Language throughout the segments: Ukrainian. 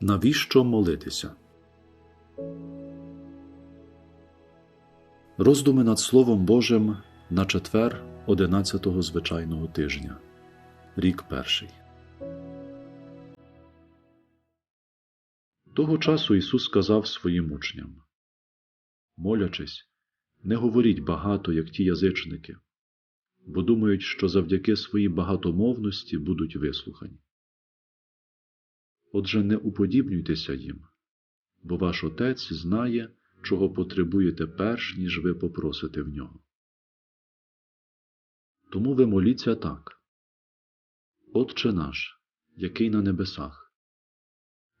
Навіщо молитися? Роздуми над Словом Божим на четвер 11-го звичайного тижня. Рік перший. Того часу Ісус сказав своїм учням Молячись, не говоріть багато, як ті язичники, бо думають, що завдяки своїй багатомовності будуть вислухані. Отже, не уподібнюйтеся їм, бо ваш Отець знає, чого потребуєте перш, ніж ви попросите в нього. Тому ви моліться так Отче наш, який на небесах,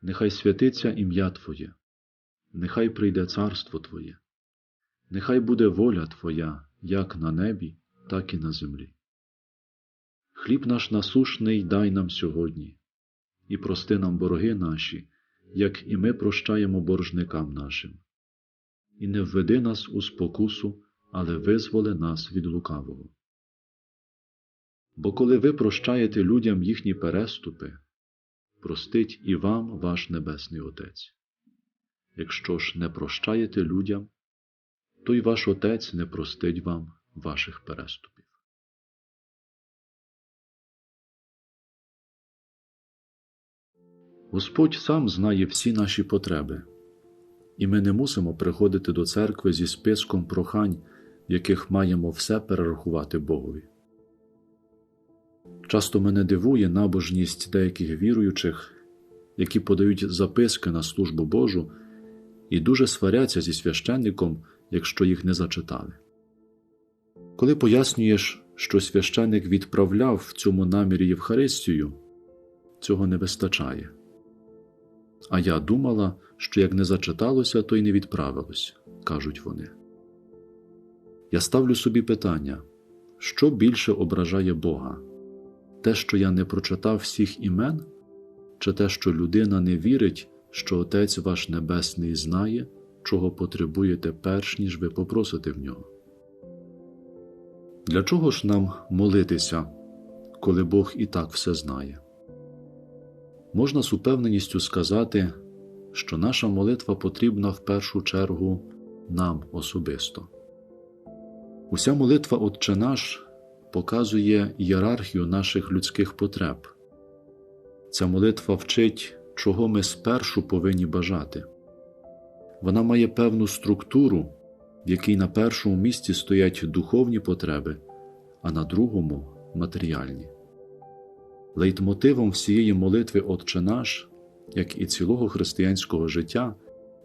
нехай святиться ім'я Твоє, нехай прийде царство Твоє, нехай буде воля Твоя як на небі, так і на землі. Хліб наш насушний дай нам сьогодні і прости нам борги наші, як і ми прощаємо боржникам нашим. І не введи нас у спокусу, але визволи нас від лукавого. Бо коли ви прощаєте людям їхні переступи, простить і вам ваш Небесний Отець. Якщо ж не прощаєте людям, то й ваш Отець не простить вам ваших переступів. Господь сам знає всі наші потреби, і ми не мусимо приходити до церкви зі списком прохань, яких маємо все перерахувати Богові. Часто мене дивує набожність деяких віруючих, які подають записки на службу Божу і дуже сваряться зі священником, якщо їх не зачитали. Коли пояснюєш, що священник відправляв в цьому намірі Євхаристію, цього не вистачає. А я думала, що як не зачиталося, то й не відправилось, кажуть вони. Я ставлю собі питання, що більше ображає Бога? Те, що я не прочитав всіх імен, чи те, що людина не вірить, що Отець ваш Небесний знає, чого потребуєте перш ніж ви попросите в нього? Для чого ж нам молитися, коли Бог і так все знає? Можна з упевненістю сказати, що наша молитва потрібна в першу чергу нам особисто. Уся молитва Отче наш показує ієрархію наших людських потреб. Ця молитва вчить, чого ми спершу повинні бажати. Вона має певну структуру, в якій на першому місці стоять духовні потреби, а на другому матеріальні. Лейтмотивом всієї молитви Отче наш, як і цілого християнського життя,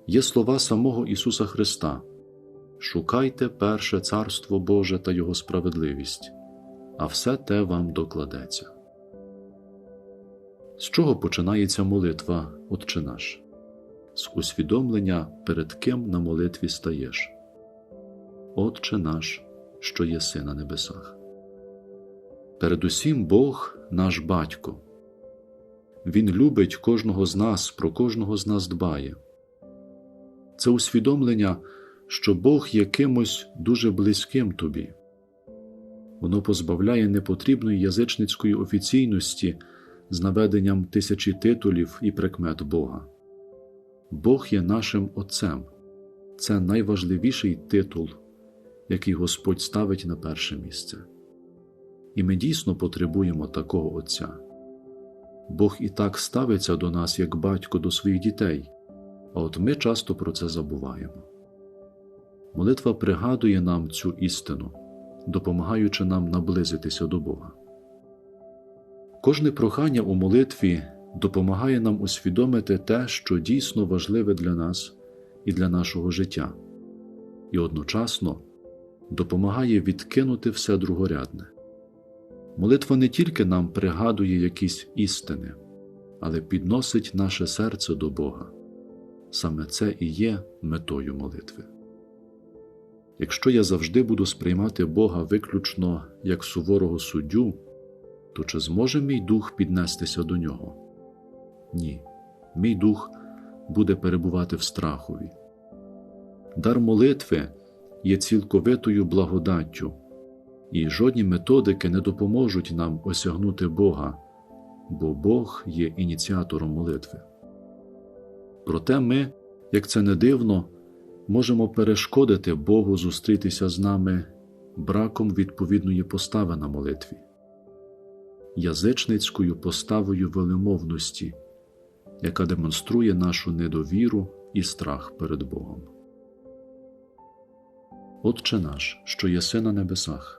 є слова самого Ісуса Христа Шукайте перше Царство Боже та Його справедливість, а все те вам докладеться. З чого починається молитва Отче наш? З усвідомлення, перед ким на молитві стаєш. Отче наш, що єси на небесах. Передусім Бог наш батько. Він любить кожного з нас, про кожного з нас дбає. Це усвідомлення, що Бог є кимось дуже близьким тобі. Воно позбавляє непотрібної язичницької офіційності з наведенням тисячі титулів і прикмет Бога. Бог є нашим Отцем. Це найважливіший титул, який Господь ставить на перше місце. І ми дійсно потребуємо такого Отця. Бог і так ставиться до нас як батько до своїх дітей, а от ми часто про це забуваємо. Молитва пригадує нам цю істину, допомагаючи нам наблизитися до Бога. Кожне прохання у молитві допомагає нам усвідомити те, що дійсно важливе для нас і для нашого життя, і одночасно допомагає відкинути все другорядне. Молитва не тільки нам пригадує якісь істини, але підносить наше серце до Бога. Саме це і є метою молитви. Якщо я завжди буду сприймати Бога виключно як суворого суддю, то чи зможе мій дух піднестися до нього? Ні, мій дух буде перебувати в страхові. Дар молитви є цілковитою благодаттю і жодні методики не допоможуть нам осягнути Бога, бо Бог є ініціатором молитви. Проте ми, як це не дивно, можемо перешкодити Богу зустрітися з нами браком відповідної постави на молитві, язичницькою поставою велемовності, яка демонструє нашу недовіру і страх перед Богом. Отче наш, що єси на небесах,